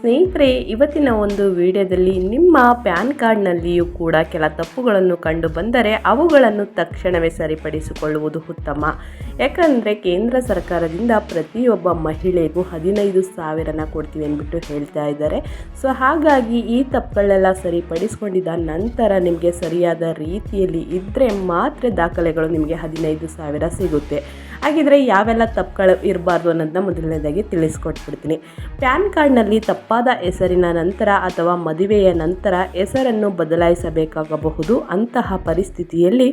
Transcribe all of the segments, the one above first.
ಸ್ನೇಹಿತರೆ, ಇವತ್ತಿನ ಒಂದು ವಿಡಿಯೋದಲ್ಲಿ ನಿಮ್ಮ ಪ್ಯಾನ್ ಕಾರ್ಡ್ನಲ್ಲಿಯೂ ಕೂಡ ಕೆಲ ತಪ್ಪುಗಳನ್ನು ಕಂಡು ಬಂದರೆ ಅವುಗಳನ್ನು ತಕ್ಷಣವೇ ಸರಿಪಡಿಸಿಕೊಳ್ಳುವುದು ಉತ್ತಮ. ಯಾಕಂದರೆ ಕೇಂದ್ರ ಸರ್ಕಾರದಿಂದ ಪ್ರತಿಯೊಬ್ಬ ಮಹಿಳೆಗೂ ಹದಿನೈದು ಸಾವಿರನ ಕೊಡ್ತೀವಿ ಅಂದ್ಬಿಟ್ಟು ಹೇಳ್ತಾ ಇದ್ದಾರೆ. ಸೊ, ಹಾಗಾಗಿ ಈ ತಪ್ಪುಗಳೆಲ್ಲ ಸರಿಪಡಿಸಿಕೊಂಡಿದ್ದ ನಂತರ ನಿಮಗೆ ಸರಿಯಾದ ರೀತಿಯಲ್ಲಿ ಇದ್ದರೆ ಮಾತ್ರ ದಾಖಲೆಗಳು ನಿಮಗೆ ಹದಿನೈದು ಸಾವಿರ ಸಿಗುತ್ತೆ. ಹಾಗಿದ್ರೆ ಯಾವೆಲ್ಲ ತಪ್ಪುಗಳು ಇರಬಾರ್ದು ಅನ್ನೋದನ್ನ ಮೊದಲನೇದಾಗಿ ತಿಳಿಸ್ಕೊಟ್ಬಿಡ್ತೀನಿ. ಪ್ಯಾನ್ ಕಾರ್ಡ್ನಲ್ಲಿ ತಪ್ಪಾದ ಹೆಸರಿನ ನಂತರ ಅಥವಾ ಮದುವೆಯ ನಂತರ ಹೆಸರನ್ನು ಬದಲಾಯಿಸಬೇಕಾಗಬಹುದು. ಅಂತಹ ಪರಿಸ್ಥಿತಿಯಲ್ಲಿ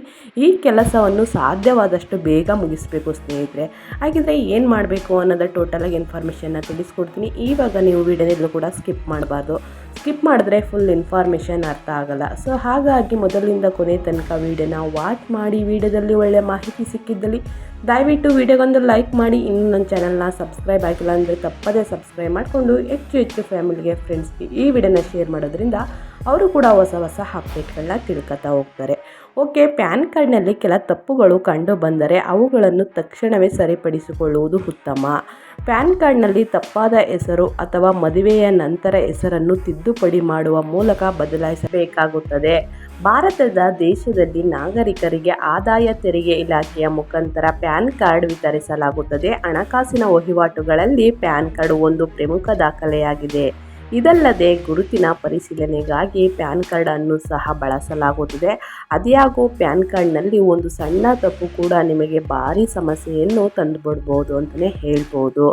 ಈ ಕೆಲಸವನ್ನು ಸಾಧ್ಯವಾದಷ್ಟು ಬೇಗ ಮುಗಿಸಬೇಕು ಸ್ನೇಹಿತರೆ. ಹಾಗಿದ್ರೆ ಏನು ಮಾಡಬೇಕು ಅನ್ನೋದು ಟೋಟಲಾಗಿ ಇನ್ಫಾರ್ಮೇಷನ್ನ ತಿಳಿಸ್ಕೊಡ್ತೀನಿ. ಇವಾಗ ನೀವು ವಿಡಿಯೋನೆಲ್ಲೂ ಕೂಡ ಸ್ಕಿಪ್ ಮಾಡಬಾರ್ದು. ಸ್ಕಿಪ್ ಮಾಡಿದ್ರೆ ಫುಲ್ ಇನ್ಫಾರ್ಮೇಷನ್ ಅರ್ಥ ಆಗಲ್ಲ. ಸೊ ಹಾಗಾಗಿ ಮೊದಲಿಂದ ಕೊನೆ ತನಕ ವೀಡಿಯೋನ ವಾಚ್ ಮಾಡಿ. ವಿಡಿಯೋದಲ್ಲಿ ಒಳ್ಳೆಯ ಮಾಹಿತಿ ಸಿಕ್ಕಿದ್ದಲ್ಲಿ ದಯವಿಟ್ಟು ವಿಡಿಯೋಗೊಂದು ಲೈಕ್ ಮಾಡಿ. ಇನ್ನೂ ನನ್ನ ಚಾನಲ್ನ ಸಬ್ಸ್ಕ್ರೈಬ್ ಆಗಿಲ್ಲ ಅಂದರೆ ತಪ್ಪದೇ ಸಬ್ಸ್ಕ್ರೈಬ್ ಮಾಡಿಕೊಂಡು ಹೆಚ್ಚು ಹೆಚ್ಚು ಫ್ಯಾಮಿಲಿಗೆ ಫ್ರೆಂಡ್ಸ್ಗೆ ಈ ವಿಡಿಯೋನ ಶೇರ್ ಮಾಡೋದ್ರಿಂದ ಅವರು ಕೂಡ ಹೊಸ ಹೊಸ ಅಪ್ಡೇಟ್ಗಳನ್ನ ತಿಳ್ಕೊತಾ ಹೋಗ್ತಾರೆ. ಓಕೆ ಪ್ಯಾನ್ ಕಾರ್ಡ್ನಲ್ಲಿ ಕೆಲ ತಪ್ಪುಗಳು ಕಂಡು ಬಂದರೆ ಅವುಗಳನ್ನು ತಕ್ಷಣವೇ ಸರಿಪಡಿಸಿಕೊಳ್ಳುವುದು ಉತ್ತಮ. ಪ್ಯಾನ್ ಕಾರ್ಡ್ನಲ್ಲಿ ತಪ್ಪಾದ ಹೆಸರು ಅಥವಾ ಮದುವೆಯ ನಂತರ ಹೆಸರನ್ನು ತಿದ್ದುಪಡಿ ಮಾಡುವ ಮೂಲಕ ಬದಲಾಯಿಸಬೇಕಾಗುತ್ತದೆ. ಭಾರತದ ದೇಶದಲ್ಲಿ ನಾಗರಿಕರಿಗೆ ಆದಾಯ ತೆರಿಗೆ ಇಲಾಖೆಯ ಮುಖಾಂತರ ಪ್ಯಾನ್ ಕಾರ್ಡ್ ವಿತರಿಸಲಾಗುತ್ತದೆ. ಹಣಕಾಸಿನ ವಹಿವಾಟುಗಳಲ್ಲಿ ಪ್ಯಾನ್ ಕಾರ್ಡ್ ಒಂದು ಪ್ರಮುಖ ದಾಖಲೆಯಾಗಿದೆ. ಇದಲ್ಲದೆ ಗುರುತಿನ ಪರಿಶೀಲನೆಗಾಗಿ ಪ್ಯಾನ್ ಕಾರ್ಡ್ ಅನ್ನು ಸಹ ಬಳಸಲಾಗುತ್ತದೆ. ಅದ್ಯಾಗೋ ಪ್ಯಾನ್ ಕಾರ್ಡ್ನಲ್ಲಿ ಒಂದು ಸಣ್ಣ ತಪ್ಪು ಕೂಡ ನಿಮಗೆ ಭಾರಿ ಸಮಸ್ಯೆಯನ್ನು ತಂದುಬಿಡ್ಬೋದು ಅಂತಲೇ ಹೇಳ್ಬೋದು.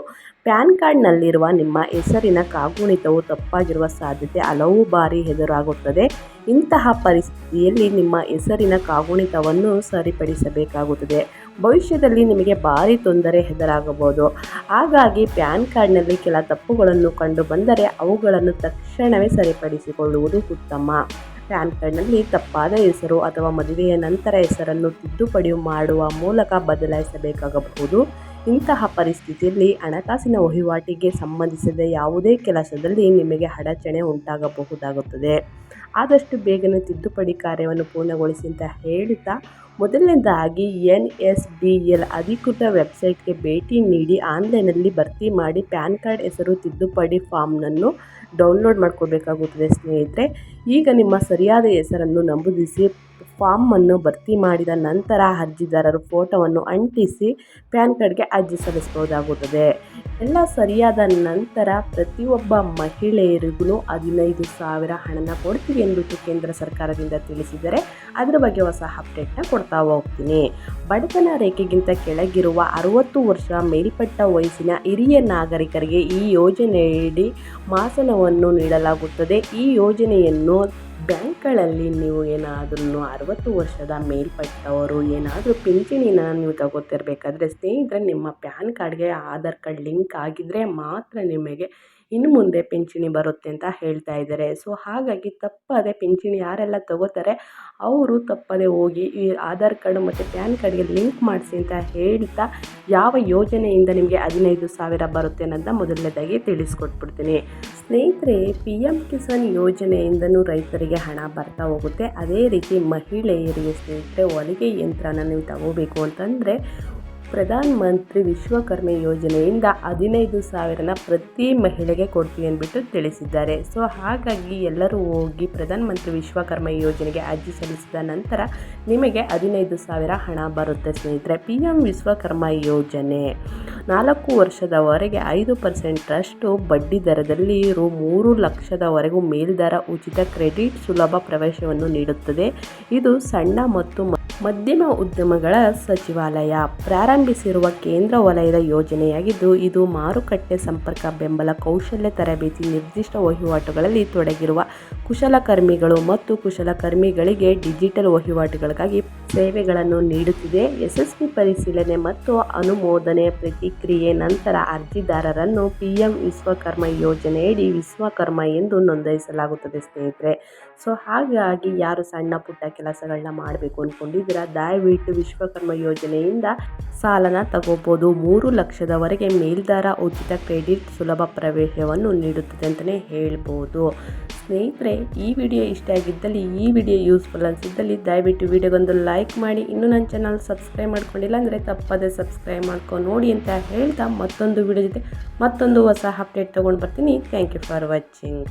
ಪ್ಯಾನ್ ಕಾರ್ಡ್ನಲ್ಲಿರುವ ನಿಮ್ಮ ಹೆಸರಿನ ಕಾಗುಣಿತವು ತಪ್ಪಾಗಿರುವ ಸಾಧ್ಯತೆ ಹಲವು ಬಾರಿ ಎದುರಾಗುತ್ತದೆ. ಇಂತಹ ಪರಿಸ್ಥಿತಿಯಲ್ಲಿ ನಿಮ್ಮ ಹೆಸರಿನ ಕಾಗುಣಿತವನ್ನು ಸರಿಪಡಿಸಬೇಕಾಗುತ್ತದೆ. ಭವಿಷ್ಯದಲ್ಲಿ ನಿಮಗೆ ಭಾರಿ ತೊಂದರೆ ಎದುರಾಗಬಹುದು. ಹಾಗಾಗಿ ಪ್ಯಾನ್ ಕಾರ್ಡ್ನಲ್ಲಿ ಕೆಲ ತಪ್ಪುಗಳನ್ನು ಕಂಡು ಬಂದರೆ ಅವುಗಳನ್ನು ತಕ್ಷಣವೇ ಸರಿಪಡಿಸಿಕೊಳ್ಳುವುದು ಉತ್ತಮ. ಪ್ಯಾನ್ ಕಾರ್ಡ್ನಲ್ಲಿ ತಪ್ಪಾದ ಹೆಸರು ಅಥವಾ ಮದುವೆಯ ನಂತರ ಹೆಸರನ್ನು ತಿದ್ದುಪಡಿ ಮಾಡುವ ಮೂಲಕ ಬದಲಾಯಿಸಬೇಕಾಗಬಹುದು. ಇಂತಹ ಪರಿಸ್ಥಿತಿಯಲ್ಲಿ ಹಣಕಾಸಿನ ವಹಿವಾಟಿಗೆ ಸಂಬಂಧಿಸಿದ ಯಾವುದೇ ಕೆಲಸದಲ್ಲಿ ನಿಮಗೆ ಅಡಚಣೆ ಉಂಟಾಗಬಹುದಾಗುತ್ತದೆ. ಆದಷ್ಟು ಬೇಗನೆ ತಿದ್ದುಪಡಿ ಕಾರ್ಯವನ್ನು ಪೂರ್ಣಗೊಳಿಸಿ ಅಂತ ಹೇಳುತ್ತಾ ಮೊದಲನೇದಾಗಿ ಎನ್ ಎಸ್ ಡಿ ಎಲ್ ಅಧಿಕೃತ ವೆಬ್ಸೈಟ್ಗೆ ಭೇಟಿ ನೀಡಿ ಆನ್ಲೈನಲ್ಲಿ ಭರ್ತಿ ಮಾಡಿ ಪ್ಯಾನ್ ಕಾರ್ಡ್ ಹೆಸರು ತಿದ್ದುಪಡಿ ಫಾರ್ಮ್ನನ್ನು ಡೌನ್ಲೋಡ್ ಮಾಡ್ಕೋಬೇಕಾಗುತ್ತದೆ ಸ್ನೇಹಿತರೆ. ಈಗ ನಿಮ್ಮ ಸರಿಯಾದ ಹೆಸರನ್ನು ನಮೂದಿಸಿ, ಫಾರ್ಮನ್ನು ಭರ್ತಿ ಮಾಡಿದ ನಂತರ ಅರ್ಜಿದಾರರು ಫೋಟೋವನ್ನು ಅಂಟಿಸಿ ಪ್ಯಾನ್ ಕಾರ್ಡ್ಗೆ ಅರ್ಜಿ ಸಲ್ಲಿಸಬಹುದಾಗುತ್ತದೆ. ಎಲ್ಲ ಸರಿಯಾದ ನಂತರ ಪ್ರತಿಯೊಬ್ಬ ಮಹಿಳೆಯರಿಗೂ ಹದಿನೈದು ಸಾವಿರ ಹಣನ ಕೊಡ್ತೀವಿ ಎಂದು ಕೇಂದ್ರ ಸರ್ಕಾರದಿಂದ ತಿಳಿಸಿದರೆ ಅದರ ಬಗ್ಗೆ ಹೊಸ ಅಪ್ಡೇಟ್ನ ಕೊಡ್ತಾ ಹೋಗ್ತೀನಿ. ಬಡತನ ರೇಖೆಗಿಂತ ಕೆಳಗಿರುವ ಅರುವತ್ತು ವರ್ಷ ಮೇಲ್ಪಟ್ಟ ವಯಸ್ಸಿನ ಹಿರಿಯ ನಾಗರಿಕರಿಗೆ ಈ ಯೋಜನೆಯಡಿ ಮಾಸನವನ್ನು ನೀಡಲಾಗುತ್ತದೆ. ಈ ಯೋಜನೆಯನ್ನು ಬ್ಯಾಂಕ್ಗಳಲ್ಲಿ ನೀವು ಏನಾದ್ರೂ ಅರವತ್ತು ವರ್ಷದ ಮೇಲ್ಪಟ್ಟವರು ಏನಾದರೂ ಪಿಂಚಣಿನ ನೀವು ತಗೋತಿರ್ಬೇಕಾದ್ರೆ ಸ್ನೇಹಿತರೆ, ನಿಮ್ಮ ಪ್ಯಾನ್ ಕಾರ್ಡ್ಗೆ ಆಧಾರ್ ಕಾರ್ಡ್ ಲಿಂಕ್ ಆಗಿದ್ದರೆ ಮಾತ್ರ ನಿಮಗೆ ಇನ್ನು ಮುಂದೆ ಪಿಂಚಣಿ ಬರುತ್ತೆ ಅಂತ ಹೇಳ್ತಾ ಇದ್ದಾರೆ. ಸೊ ಹಾಗಾಗಿ ತಪ್ಪದೆ ಪಿಂಚಣಿ ಯಾರೆಲ್ಲ ತಗೋತಾರೆ, ಅವರು ತಪ್ಪದೆ ಹೋಗಿ ಈ ಆಧಾರ್ ಕಾರ್ಡ್ ಮತ್ತು ಪ್ಯಾನ್ ಕಾರ್ಡ್ಗೆ ಲಿಂಕ್ ಮಾಡಿಸಿ ಅಂತ ಹೇಳ್ತಾ ಯಾವ ಯೋಜನೆಯಿಂದ ನಿಮಗೆ ಹದಿನೈದು ಸಾವಿರ ಬರುತ್ತೆ ಅನ್ನೋದನ್ನ ಮೊದಲನೇದಾಗಿ ತಿಳಿಸ್ಕೊಟ್ಬಿಡ್ತೀನಿ. ಸ್ನೇಹಿತರೆ ಪಿ ಎಂ ಕಿಸಾನ್ ಯೋಜನೆಯಿಂದನೂ ರೈತರಿಗೆ ಹಣ ಬರ್ತಾ ಹೋಗುತ್ತೆ. ಅದೇ ರೀತಿ ಮಹಿಳೆಯರಿಗೆ ಸ್ನೇಹಿತರೆ, ಹೊಲಿಗೆ ಯಂತ್ರನ ನೀವು ತಗೋಬೇಕು ಅಂತಂದರೆ ಪ್ರಧಾನ ಮಂತ್ರಿ ವಿಶ್ವಕರ್ಮ ಯೋಜನೆಯಿಂದ ಹದಿನೈದು ಸಾವಿರನ ಪ್ರತಿ ಮಹಿಳೆಗೆ ಕೊಡ್ತೀವಿ ಅಂದ್ಬಿಟ್ಟು ತಿಳಿಸಿದ್ದಾರೆ. ಸೊ, ಹಾಗಾಗಿ ಎಲ್ಲರೂ ಹೋಗಿ ಪ್ರಧಾನ ಮಂತ್ರಿ ವಿಶ್ವಕರ್ಮ ಯೋಜನೆಗೆ ಅರ್ಜಿ ಸಲ್ಲಿಸಿದ ನಂತರ ನಿಮಗೆ ಹದಿನೈದು ಸಾವಿರ ಹಣ ಬರುತ್ತೆ ಸ್ನೇಹಿತರೆ. ಪಿ ಎಂ ವಿಶ್ವಕರ್ಮ ಯೋಜನೆ ನಾಲ್ಕು ವರ್ಷದವರೆಗೆ ಐದು ಪರ್ಸೆಂಟರಷ್ಟು ಬಡ್ಡಿ ದರದಲ್ಲಿ ರು ಮೂರು ಲಕ್ಷದವರೆಗೂ ಮೇಲ್ದರ ಉಚಿತ ಕ್ರೆಡಿಟ್ ಸುಲಭ ಪ್ರವೇಶವನ್ನು ನೀಡುತ್ತದೆ. ಇದು ಸಣ್ಣ ಮತ್ತು ಮಧ್ಯಮ ಉದ್ಯಮಗಳ ಸಚಿವಾಲಯ ಪ್ರಾರಂಭಿಸಿರುವ ಕೇಂದ್ರ ವಲಯದ ಯೋಜನೆಯಾಗಿದ್ದು, ಇದು ಮಾರುಕಟ್ಟೆ ಸಂಪರ್ಕ, ಬೆಂಬಲ, ಕೌಶಲ್ಯ ತರಬೇತಿ, ನಿರ್ದಿಷ್ಟ ವಹಿವಾಟುಗಳಲ್ಲಿ ತೊಡಗಿರುವ ಕುಶಲಕರ್ಮಿಗಳು ಮತ್ತು ಕುಶಲಕರ್ಮಿಗಳಿಗೆ ಡಿಜಿಟಲ್ ವಹಿವಾಟುಗಳಿಗಾಗಿ ಸೇವೆಗಳನ್ನು ನೀಡುತ್ತಿದೆ. ಯಶಸ್ವಿ ಪರಿಶೀಲನೆ ಮತ್ತು ಅನುಮೋದನೆ ಪ್ರತಿಕ್ರಿಯೆ ನಂತರ ಅರ್ಜಿದಾರರನ್ನು ಪಿಎಂ ವಿಶ್ವಕರ್ಮ ಯೋಜನೆಯಡಿ ವಿಶ್ವಕರ್ಮ ಎಂದು ನೋಂದಾಯಿಸಲಾಗುತ್ತದೆ ಸ್ನೇಹಿತರೆ. ಸೊ, ಹಾಗಾಗಿ ಯಾರು ಸಣ್ಣ ಪುಟ್ಟ ಕೆಲಸಗಳನ್ನ ಮಾಡಬೇಕು ಅಂದ್ಕೊಂಡಿದ್ದೀರಾ ದಯವಿಟ್ಟು ವಿಶ್ವಕರ್ಮ ಯೋಜನೆಯಿಂದ ಸಾಲನ ತಗೋಬೋದು. ಮೂರು ಲಕ್ಷದವರೆಗೆ ಮೇಲ್ದಾರ ಉಚಿತ ಕ್ರೆಡಿಟ್ ಸುಲಭ ಪ್ರವೇಶವನ್ನು ನೀಡುತ್ತದೆ ಅಂತಲೇ ಹೇಳ್ಬೋದು. ಸ್ನೇಹಿತರೆ, ಈ ವಿಡಿಯೋ ಇಷ್ಟ ಆಗಿದ್ದಲ್ಲಿ, ಈ ವಿಡಿಯೋ ಯೂಸ್ಫುಲ್ ಅನಿಸಿದ್ದಲ್ಲಿ ದಯವಿಟ್ಟು ವಿಡಿಯೋಗೊಂದು ಲೈಕ್ ಮಾಡಿ. ಇನ್ನೂ ನನ್ನ ಚಾನಲ್ ಸಬ್ಸ್ಕ್ರೈಬ್ ಮಾಡ್ಕೊಂಡಿಲ್ಲ ಅಂದರೆ ತಪ್ಪದೇ ಸಬ್ಸ್ಕ್ರೈಬ್ ಮಾಡ್ಕೊಂಡು ನೋಡಿ ಅಂತ ಹೇಳ್ತಾ ಮತ್ತೊಂದು ವಿಡಿಯೋ ಜೊತೆ ಮತ್ತೊಂದು ಹೊಸ ಅಪ್ಡೇಟ್ ತೊಗೊಂಡು ಬರ್ತೀನಿ. Thank you for watching